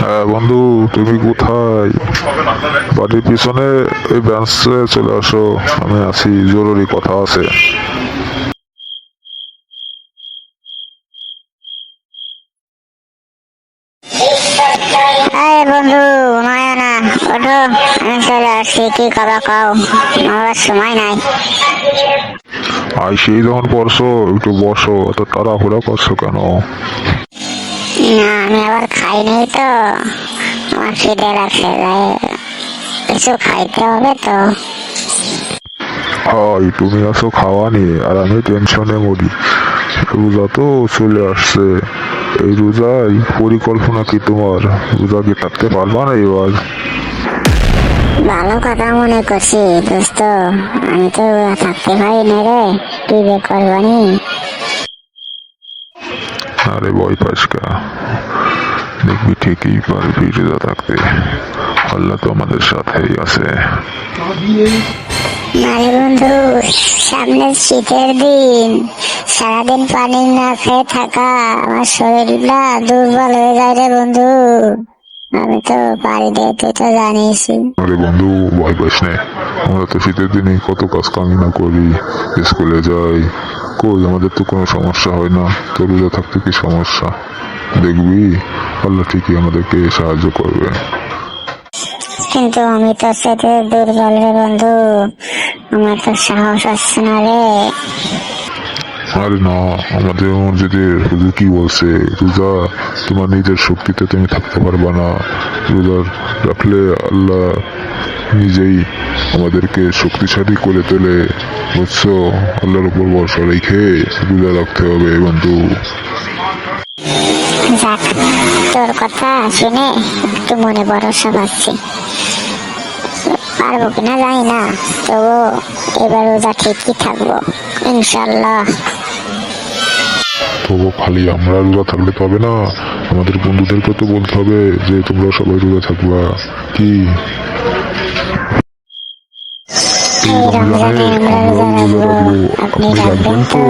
হ্যাঁ বন্ধু তুমি কোথায়? বাড়ির পিছনে এই ব্যান্সে চলে আসো আমি আছি জরুরি কথা আছে। বন্ধু নয়না ওঠো আমি চলে আসছি কি কথা কও? আমার সময় নাই। আই সেই যখন পড়ছো একটু বসো অত তাড়াহুড়া করছ কেন? না আমি আবার খাই নাই তো। আমার খিদে লাগছে তাই কিছু খাইতে হবে তো। হাই তুমি আছো খাওয়া নিয়ে আর আমি টেনশনে মরি। রোজা তো চলে আসছে। এই রোজাই পরিকল্পনা কি তোমার? রোজা কি থাকতে পারবা না এবার? ভালো কথা মনে করছি দোস্ত। আমি তো থাকতে পারি না রে কি যে করবানি। আরে ভয় পাস কা। দেখবি ঠিকই পারবি রোজা থাকতে। আল্লাহ তো আমাদের সাথেই আছে। বন্ধু সামনে শীতের দিন। সারাদিন পানি না খেয়ে থাকা আমার শরীরটা দুর্বল হয়ে যায় রে বন্ধু। আমি তো পারি রে তো জানিসই। আরে বন্ধু ভয় পাস নে। আমরা তো শীতের দিনে কত কাজ কামি না করি। স্কুলে যাই কই আমাদের তো কোনো সমস্যা হয় না। তো রোজা থাকতে কি সমস্যা? দেখবি? আল্লাহ ঠিকই আমাদেরকে সাহায্য করবে। কিন্তু আমি তো সেটা দুর্বল রে বন্ধু। আমার তো সাহস আসছে না রে। আরে না আমাদের মসজিদে হুজুর কি বলছে? রোজা তোমার নিজের শক্তিতে তুমি থাকতে পারবা না। রোজা রাখলে আল্লাহ নিজেই আমাদেরকে শক্তিশালী করে তোলে। বুঝছ? আল্লাহর উপর ভরসা রেখে রোজা রাখতে হবে বন্ধু। যাক তোর কথা শুনে একটু মনে ভরসা পাচ্ছি। পারব কিনা জানি না তবু এবার রোজা ঠিকই থাকব ইনশাল্লাহ তবু খালি আমরা রোজা থাকলে হবে না আমাদের বন্ধুদেরকে তো বলতে হবে যে তোমরা সবাই রোজা থাকবা। কি? এই এই রমজানে রমজানে আমরা